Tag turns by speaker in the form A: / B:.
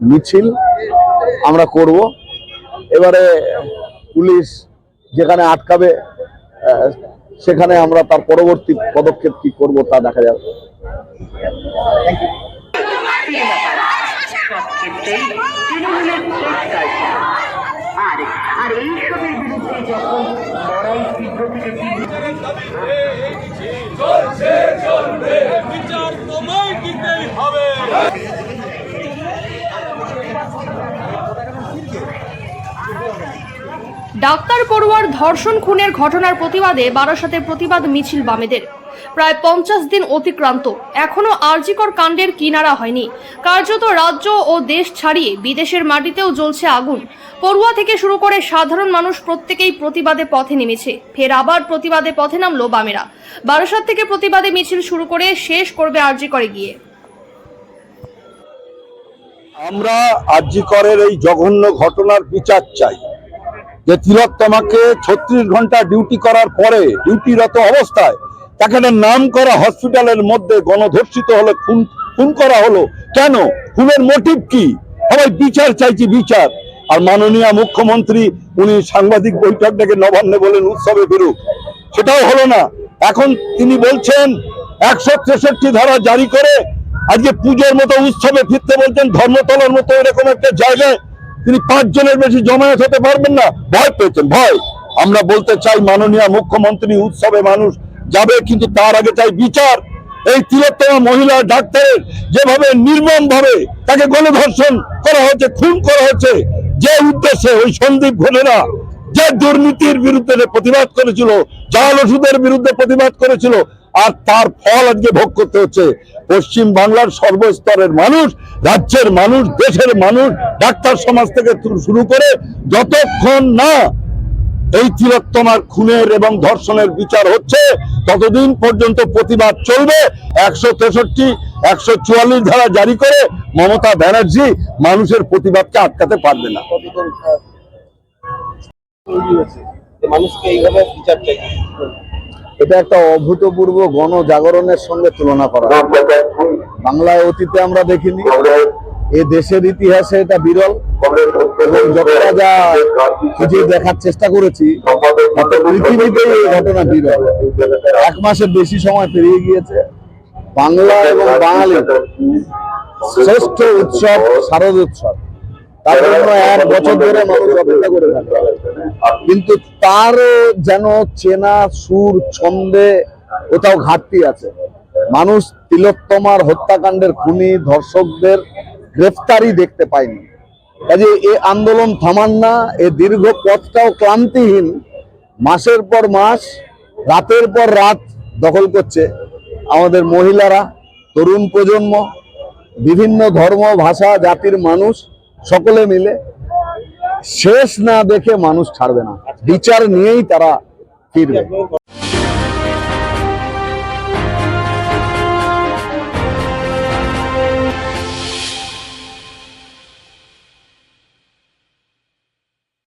A: মিছিল আমরা করব। এবারে পুলিশ যেখানে আটকাবে সেখানে আমরা তার পরবর্তী পদক্ষেপ কি করব তা দেখা যাবে।
B: আর এইসবের বিরুদ্ধে যখন লড়াই তীব্র থেকে
C: ডাক্তার পড়ুয়ার ধর্ষণ খুনের ঘটনার প্রতিবাদে বারাসাতে প্রতিবাদ মিছিল বামেদের। প্রায় পঞ্চাশ দিন অতিক্রান্ত। এখনও আরজিকর কাণ্ডের কিনারা হয়নি। কার্যত রাজ্য ও দেশ ছাড়িয়ে বিদেশের মাটিতেও জ্বলছে আগুন। পড়ুয়া থেকে শুরু করে সাধারণ মানুষ প্রত্যেকেই প্রতিবাদে পথে নেমেছে। ফের আবার প্রতিবাদে পথে নামলো বামেরা। বারাসাত থেকে প্রতিবাদে মিছিল শুরু করে শেষ করবে আরজিকরে গিয়ে।
A: আমরা আরজিকরের এই জঘন্য ঘটনার বিচার চাই। যে তিলক তোমাকে ছত্রিশ ঘণ্টা ডিউটি করার পরে ডিউটিরত অবস্থায় তাকে নাম করা হসপিটালের মধ্যে গণধর্ষিত হলে খুন খুন করা হলো। কেন? খুনের মোটিভ কি? সবাই বিচার চাইছি, বিচার। আর মাননীয় মুখ্যমন্ত্রী, উনি সাংবাদিক বৈঠক ডেকে নবান্নে বলেন, উৎসবে বেরুক সেটাও হলো না। এখন তিনি বলছেন, একশো তেষট্টি ধারা জারি করে আজকে পুজোর মতো, উৎসবে ফিরতে বলছেন, ধর্মতলার মতো এরকম একটা জায়গায় তিনি পাঁচজনের বেশি জমায়েত হতে পারবেন না। ভয় পেয়েছেন, ভয়। আমরা বলতে চাই মাননীয় মুখ্যমন্ত্রী উৎসবে মানুষ যাবে, কিন্তু তার আগে চাই বিচার। এই তিলোত্তমা মহিলা ডাক্তারের যেভাবে নির্মম ভাবে তাকে গণধর্ষণ করা হচ্ছে খুন করা হচ্ছে যে উদ্দেশ্যে ওই সন্দীপ ঘটেরা যে দুর্নীতির বিরুদ্ধে প্রতিবাদ করেছিল, জাল ওষুধের বিরুদ্ধে প্রতিবাদ করেছিল আর তার ফল আজকে ভোগ করতে হচ্ছে। পশ্চিম বাংলার সর্বস্তরের মানুষ, রাজ্যের মানুষ, দেশের মানুষ, ডাক্তার সমাজ থেকে শুরু করে যতক্ষণ না এই তিলোত্তমার খুনের এবং ধর্ষণের বিচার হচ্ছে, ততদিন পর্যন্ত প্রতিবাদ চলবে। একশো তেষট্টি, একশো চুয়াল্লিশ ধারা জারি করে মমতা ব্যানার্জি মানুষের প্রতিবাদকে আটকাতে পারবে না।
D: মানুষকে এইভাবে বিচার চাই।
A: এটা একটা অভূতপূর্ব গণজাগরণের সঙ্গে তুলনা করা। বাংলায় অতীতে আমরা দেখিনি। এ দেশের ইতিহাসে এটা বিরল। এবং যতটা যা খুঁজে দেখার চেষ্টা করেছি পৃথিবীতে এই ঘটনা বিরল। এক মাসের বেশি সময় পেরিয়ে গিয়েছে। বাংলা এবং বাঙালি শ্রেষ্ঠ উৎসব শারদ উৎসব। তার জন্য এক বছর ধরে মানুষ অপেক্ষা করে থাকে। কিন্তু তারও যেন চেনা, সুর, ছন্দে কোথাও ঘাটতি আছে। মানুষ তিলোত্তমার হত্যাকাণ্ডের খুনি, ধর্ষকদের গ্রেফতারি দেখতে পায়নি। কাজে এ আন্দোলন থামান না, এ দীর্ঘ পথটাও ক্লান্তিহীন। মাসের পর মাস, রাতের পর রাত দখল করছে আমাদের মহিলারা, তরুণ প্রজন্ম, বিভিন্ন ধর্ম, ভাষা, জাতির মানুষ। সকলে মিলে শেষ না দেখে মানুষ ছাড়বে না। বিচার নিয়েই তারা ফিরবে।